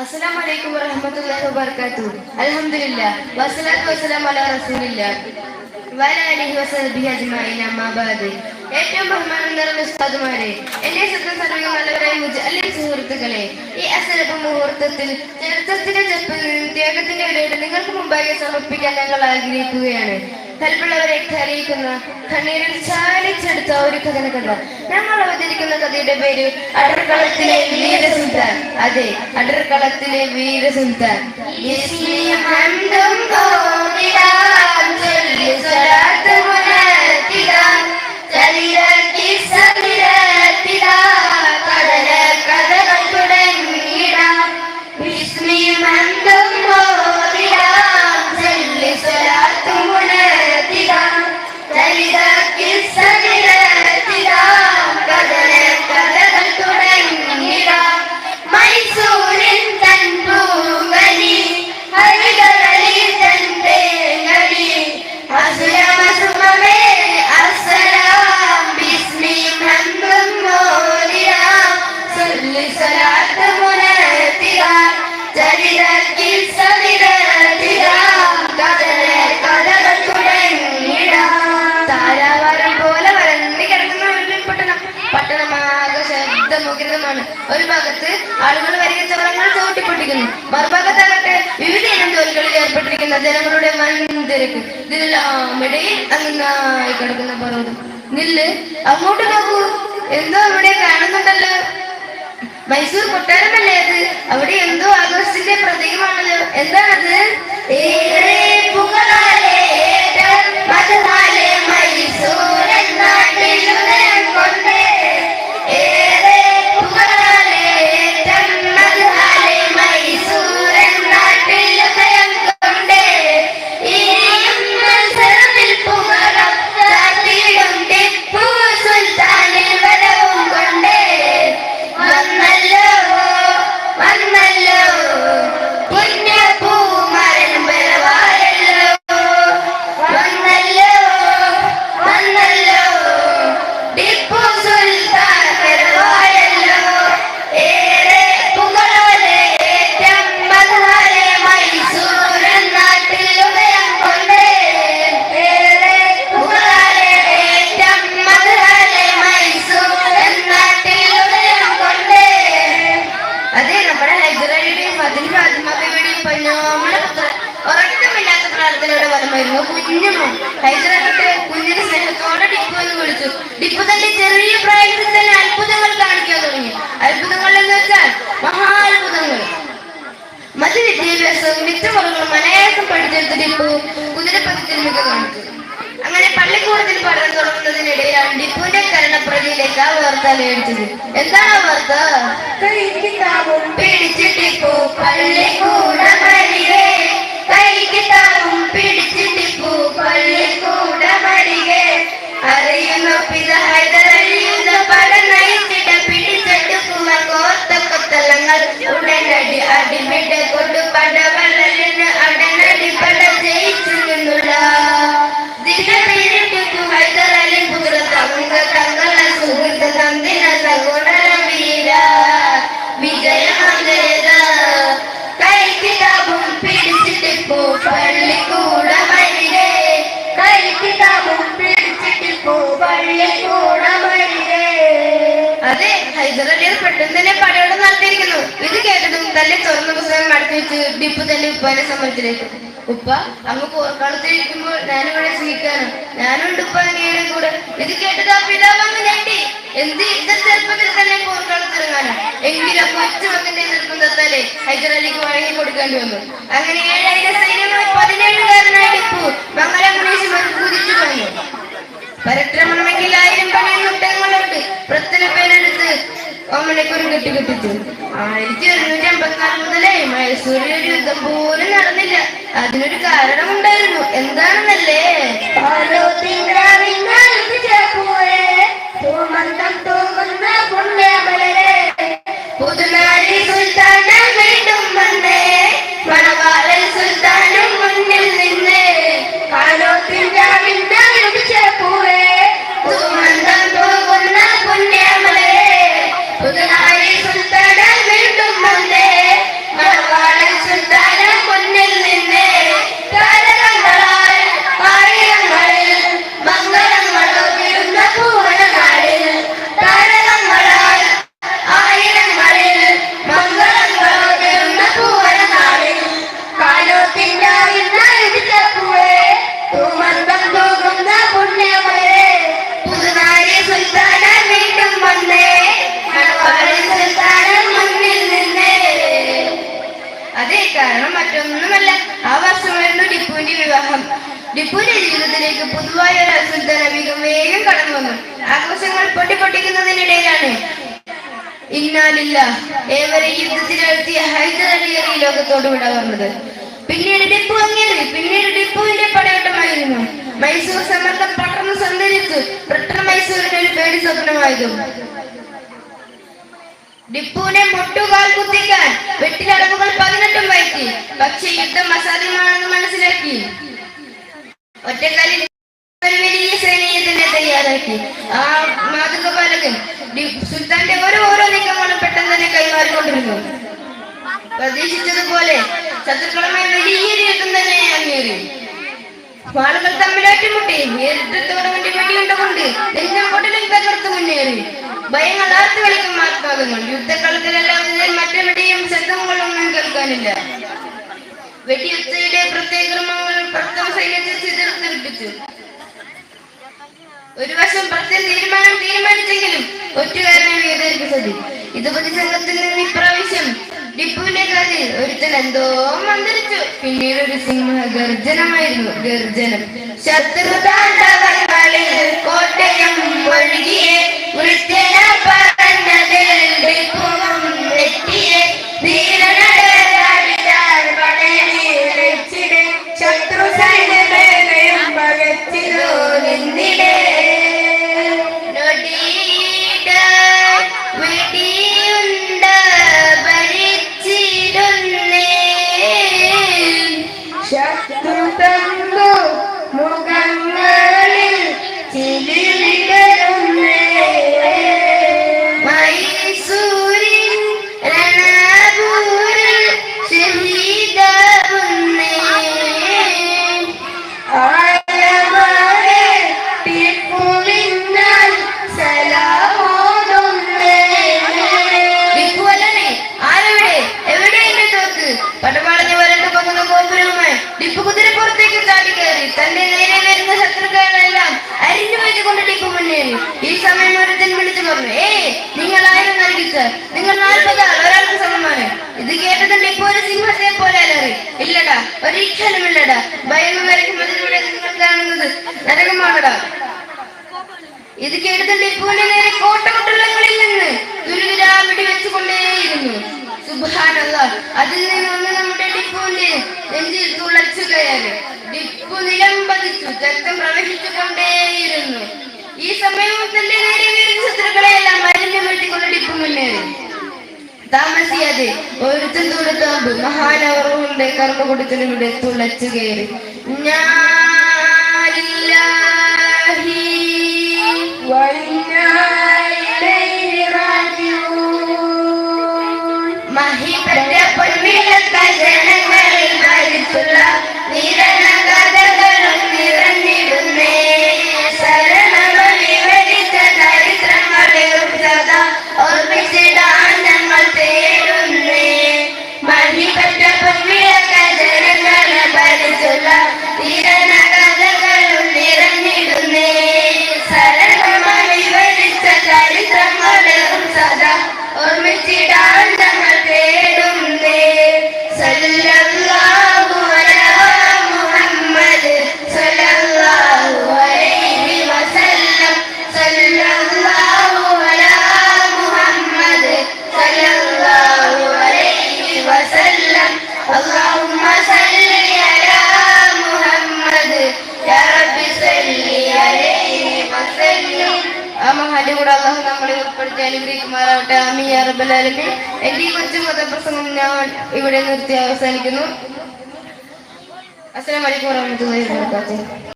വലൈക്കും വറഹ്മത്തുള്ളാഹി വബറകാതുഹു അൽഹംദുലില്ലാ വസ്സലാത്തു വസ്സലാമു അലാ റസൂലില്ലാ വഅലാ ആലിഹി വസഹ്ബിഹി അജ്മഈൻ അമ്മാ ബഅദ്. ഏറ്റവും ബഹുമാനം നിറഞ്ഞ ഉസ്താദുമാരെ എന്നെ നല്ലവരായ സുഹൃത്തുക്കളെ ഈ അസലഭ മുഹൂർത്തത്തിൽ ചരിത്രത്തിന്റെ നിന്ന് ത്യാഗത്തിന്റെ ഇടയിൽ നിങ്ങൾക്ക് മുമ്പാകെ സമർപ്പിക്കാൻ ഞങ്ങൾ ആഗ്രഹിക്കുകയാണ്. കൽപ്പുള്ളവരെ അറിയിക്കുന്ന കണ്ണീരിൽ ചാലിച്ചെടുത്ത ഒരു കഥന കഥ ഞങ്ങൾ അവതരിക്കുന്ന കഥയുടെ പേര് അടർക്കളത്തിലെ വീരസുൽത്താൻ അതെ അടർക്കളത്തിലെ ചൊല്ലി സ്വലാത്ത് മറുഭാഗത്താകട്ടെ വിവിധ ഇനം ജോലികളിൽ ഏർപ്പെട്ടിരിക്കുന്ന ജനങ്ങളുടെ വൻ തിരക്കും. ഇതിലെല്ലാം ഇടയിൽ അങ്ങായി കിടക്കുന്ന പർവതം നില്ല് അങ്ങോട്ട് നോക്കൂ. എന്തോ ഇവിടെ കാണുന്നുണ്ടല്ലോ. മൈസൂർ കൊട്ടാരമല്ലേ അത്? അവിടെ എന്തോ ആഘോഷത്തിന്റെ പ്രതീകമാണല്ലോ. എന്താണത്? ഏറെ പുകളാലെ പൊന്നോമന പുത്രൻ ഉറക്കമില്ലാത്ത പ്രാർത്ഥനയുടെ ഫലമായിരുന്നു കുഞ്ഞുമോ ഹൈദരാലിയുടെ കുഞ്ഞിന് സ്നേഹത്തോടെ എന്ന് വിളിച്ചു. ഡിപ്പു തന്റെ ചെറിയ പ്രായത്തിൽ അത്ഭുതങ്ങൾ കാണിക്കാൻ തുടങ്ങി. അത്ഭുതങ്ങൾ വെച്ചാൽ മഹാത്ഭുതങ്ങൾ. മറ്റു വിദ്യാഭ്യാസവും മിത്രമുറകളും അനായാസം പഠിച്ചെടുത്ത് ഡിപ്പു കുതിരപ്പതിത്തിൽ മിക കാണിച്ചു. പള്ളിക്കൂടത്തിൽ പഠനം തുടങ്ങുന്നതിനിടയിലാണ് ടിപ്പുവിന്റെ കരണപ്രതിയിലേക്ക് ആ വാർത്ത മേടിച്ചത്. എന്താണ് ആ വാർത്ത? പള്ളിക്കൂടമരികെ. പള്ളിക്കൂടമരികെ. അറിയുന്നു പിത ഹൈദരലിയുന്ന പല നയിച്ചിട്ട് പിടിച്ചെടുക്കുക കോർത്ത കൊത്തലങ്ങൾ ഉടനടി അടിമിട കൊണ്ട് അതെ ഹൈദരലി പെട്ടെന്ന് തന്നെ പടയോടെ നടത്തിയിരിക്കുന്നു. ഇത് കേട്ടതും തന്റെ തുറന്ന പുസ്തകം മടക്കി വെച്ച് ഡിപ്പു തന്റെ ഉപ്പാനെ സമ്മതിച്ചിലേക്ക്. ഉപ്പ അങ്ങ് പോർക്കാളത്തിൽ ഇരിക്കുമ്പോൾ ഞാനിവിടെ സ്നേഹിക്കാനും ഞാനുണ്ട് ഉപ്പ കൂടെ. ഇത് കേട്ടത് ആ പിതാവ് അങ്ങ് ഞെട്ടി. എന്ത് ഇന്ന ചെറുപ്പത്തിൽ തന്നെ പോർക്കാളത്തിറങ്ങാനും എങ്കിലും കൊച്ചു മകന്റെ നിർബന്ധത്താലേ ഹൈദരാലിക്ക് വഴങ്ങി കൊടുക്കേണ്ടി വന്നു. അങ്ങനെ ഏഴായിരം സൈന്യങ്ങൾ മൈസൂരിൽ പോലും നടന്നില്ല. അതിനൊരു കാരണമുണ്ടായിരുന്നു വിവാഹം. ടിപ്പുവിന്റെ ജീവിതത്തിലേക്ക് പുതുവായ ഒരു സുൽത്താനബികം വേഗം കടന്നു വന്നു. ആഘോഷങ്ങൾ പൊട്ടിപ്പൊട്ടിക്കുന്നതിനിടയിലാണ് ഇന്നാലില്ല. ഏവരെ യുദ്ധത്തിലെത്തിയ ഹൈദരലിയാണ് ഈ ലോകത്തോട് വിട പറഞ്ഞത് പിന്നീട് ടിപ്പു അങ്ങേറി പിന്നീട് ടിപ്പുവിന്റെ പടയോട്ടമായിരുന്നു. മൈസൂർ സമ്മർദ്ദം പട്ടണം സഞ്ചരിച്ചു പെട്ടെന്ന് മൈസൂരിന് ഒരു പേടി സ്വപ്നമായതും. ടിപ്പുവിനെ മുട്ടുകാൽ കുത്തിക്കാൻ വെട്ടിലടവുകൾ പതിനെട്ടും വയറ്റി. പക്ഷേ യുദ്ധം അസാധ്യമാണെന്ന് മനസ്സിലാക്കി. തയ്യാറാക്കി. ആ മാതൃക പാലകൻ സുൽത്താന്റെ ഓരോ ഓരോ നീക്കങ്ങളും പെട്ടെന്ന് തന്നെ കൈമാറിക്കൊണ്ടിരുന്നു. പ്രതീക്ഷിച്ചതുപോലെ ശത്രുക്കളുമായി വലിയൊരു യുദ്ധം തന്നെ അങ്ങേറി ആളുകൾ തമ്മിൽ ഏറ്റുമുട്ടി. നേരിട്ടത്തോടെ വേണ്ടി വെടിയുണ്ടുകൊണ്ട് നെഞ്ചം പൊട്ടലും തകർത്ത് മുന്നേറി. ഭയങ്ങൾ ആർത്തു കളിക്കും ആത്മാകങ്ങൾ യുദ്ധക്കളത്തിലല്ലാതെ മറ്റെവിടെയും ശബ്ദങ്ങളൊന്നും കേൾക്കാനില്ല. വെടിയുത്തയുടെ പ്രത്യേക ക്രമങ്ങൾ പ്രഥമ സൈന്യത്തെ ചിതർത്തിരിപ്പിച്ചു ഒരു വശം പ്രത്യേക തീരുമാനം തീരുമാനിച്ചെങ്കിലും ഒറ്റുകാരനെ വേദനിപ്പിച്ചത്. ഇത് സംഘത്തിൽ നിന്ന് ഇപ്രാവശ്യം ടിപ്പുവിന്റെ കാതിൽ ഒരുത്തൻ എന്തോ മന്ദിരിച്ചു പിന്നീട് ഒരു Simha ഗർജനമായിരുന്നു. ഗർജനം. ശത്രുതാണ്ടവങ്ങളിൽ Kottayam ഒഴുകിയെ. Please get up, buddy. ഇല്ലടാ ഒരിക്കലും ഇല്ലടാ ബൈബിൾ വരയ്ക്കുന്നതിലൂടെ നിങ്ങൾ കാണുന്നത് നരകമാണടാ. ഇത് കേട്ടതിന്റെ ടിപ്പുവിന്റെ നേരെ കോട്ടമുട്ടുള്ളങ്ങളിൽ നിന്ന് തുരുവിരാ വെടിവെച്ചുകൊണ്ടേയിരുന്നു സുബാനല്ല അതിൽ നിന്ന് ഒന്ന് നമ്മുടെ ടിപ്പുവിന്റെ നെഞ്ചിൽ തുളച്ചു കയറി. താമസിയാതെ ഒരുത്തും തുളത്താമ്പ് മഹാനവറുകളുടെ കർമ്മകുടത്തിലൂടെ തുളച്ചു കയറി. ഞാനില്ലാഹി ഉൾപ്പെടുത്തി അനുഗ്രഹിക്കുമാറാവട്ടെ ആലമീൻ. എന്റെ ഈ കൊച്ചു മതപ്രസംഗം ഞാൻ ഇവിടെ നിർത്തി അവസാനിക്കുന്നു. അസ്സലാമു അലൈക്കും വറഹ്മത്തുള്ളാഹി വബറകാതുഹു.